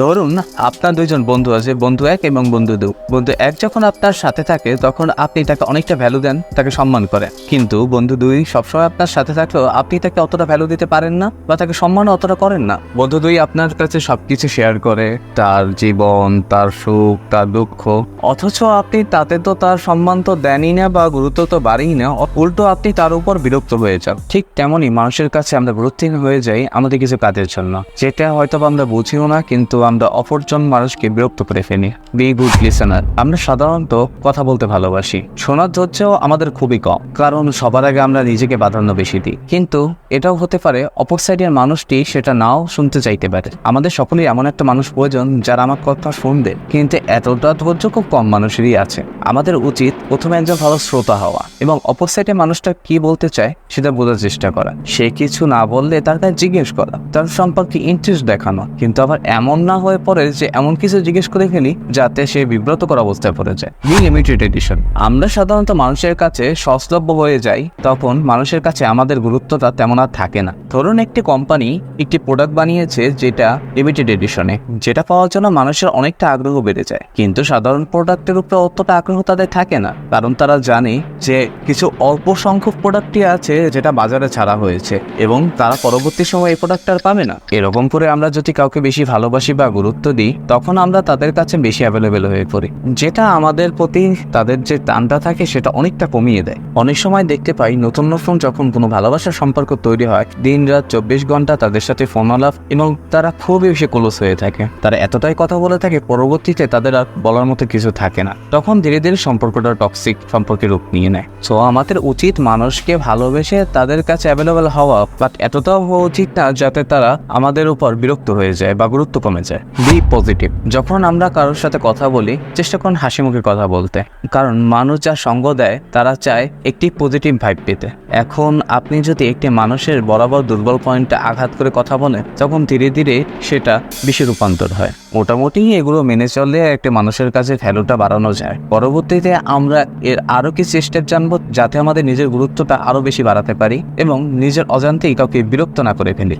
ধরুন আপনার দুইজন বন্ধু আছে, বন্ধু এক এবং বন্ধু দু। বন্ধু এক যখন আপনার সাথে থাকে, তখন আপনি তাকে অনেকটা ভ্যালু দেন, তাকে সম্মান করেন। কিন্তু বন্ধু দুই সবসময় আপনার সাথে থাকলেও আপনি তাকে অতটা ভ্যালু দিতে পারেন না বা তাকে সম্মান অতটা করেন না। বন্ধু দুই আপনার কাছে সবকিছু শেয়ার করে, তার জীবন, তার সুখ, তার দুঃখ। অথচ আপনি তাতে তো তার সম্মান তো দেনই না বা গুরুত্ব তো বাড়েই না, উল্টো আপনি তার উপর বিরক্ত হয়ে যান। ঠিক তেমনই মানুষের কাছে আমরা গুরুত্বহীন হয়ে যাই আমাদের কিছু কাজের জন্য, যেটা হয়তো আমরা বুঝিও না, কিন্তু আমরা অপরজন মানুষকে বিরক্ত করে ফেলি। বি গুড লিসেনার আমরা সাধারণত কথা বলতে ভালোবাসি। শোনার ধৈর্যও আমাদের খুবই কম, কারণ সবার আগে আমরা নিজেকে প্রাধান্য বেশি দিই। কিন্তু এটাও হতে পারে অপর সাইডের মানুষটি সেটা নাও শুনতে চাইতে পারে। আমাদের সকলেই এমন একটা মানুষ প্রয়োজন যারা আমার কথা শুনবে কিন্তু এতটা ধৈর্য খুব কম মানুষেরই আছে। আমাদের উচিত প্রথমে একজন ভালো শ্রোতা হওয়া এবং অপর সাইডে মানুষটা কি বলতে চায় সেটা বোঝার চেষ্টা করা। সে কিছু না বললে তার কাছে জিজ্ঞেস করা, তার সম্পর্কে ইন্টারেস্ট দেখানো। কিন্তু আবার এমন না হয়ে পড়ে যে এমন কিছু জিজ্ঞেস করে ফেলি যাতে সে বিব্রতকর অবস্থায় পড়ে যায় বি লিমিটেড এডিশন আমরা সাধারণত মানুষের কাছে সহজলভ্য হয়ে যাই, তখন মানুষের কাছে আমাদের গুরুত্বটা তেমন আর থাকে না। ধরুন একটি কোম্পানি একটি প্রোডাক্ট বানিয়েছে যেটা লিমিটেড এডিশনে যেটা পাওয়ার জন্য মানুষের অনেকটা আগ্রহ বেড়ে যায়। কিন্তু সাধারণ প্রোডাক্টের উপরে অতটা আগ্রহ তাদের থাকে না, কারণ তারা জানে যে কিছু অল্প সংখ্যক প্রোডাক্টই আছে যেটা বাজারে ছাড়া হয়েছে এবং তারা পরবর্তী সময় এই প্রোডাক্ট আর পাবে না। এরকম করে আমরা যদি কাউকে বেশি ভালোবাসি বা গুরুত্ব দিই, তখন আমরা তাদের কাছে বেশি অ্যাভেলেবেল হয়ে পড়ি। যেটা আমাদের প্রতি তাদের যে টানটা থাকে, সেটা অনেকটা কমিয়ে দেয়। অনেক সময় দেখতে পাই, নতুন নতুন যখন কোনো ভালোবাসার সম্পর্ক তৈরি হয় দিন রাত চব্বিশ ঘণ্টা তাদের সাথে ফোন আলাপ এবং তারা খুবই বেশি ক্লোজ হয়ে থাকে। তারা এতটাই কথা বলে থাকে, পরবর্তীতে তাদের আর বলার মতো কিছু থাকে না। তখন ধীরে ধীরে সম্পর্কটা টক্সিক সম্পর্কে রূপ নিয়ে নেয়। সো আমাদের উচিত মানুষকে ভালোবেসে তাদের কাছে অ্যাভেলেবেল হওয়া বাট এতটাও হওয়া উচিত না, যাতে তারা আমাদের উপর বিরক্ত হয়ে যায় বা গুরুত্ব কমে যায়। বি পজিটিভ যখন আমরা কারোর সাথে কথা বলি, চেষ্টা করুন হাসি মুখে কথা বলতে। কারণ মানুষ যা সঙ্গ দেয়, তারা চায় একটি পজিটিভ ভাইব পেতে। এখন আপনি যদি একটি মানুষের বরাবর দুর্বল পয়েন্টে আঘাত করে কথা বলেন, তখন ধীরে ধীরে সেটা বিষে রূপান্তর হয়। মোটামুটি এগুলো মেনে চললে একটি মানুষের কাছে ভ্যালুটা বাড়ানো যায়। পরবর্তীতে আমরা এর আরও কিছু স্টেপ জানব, যাতে আমাদের নিজের গুরুত্বটা আরও বেশি বাড়াতে পারি এবং নিজের অজান্তেই কাউকে বিরক্ত না করে ফেলি।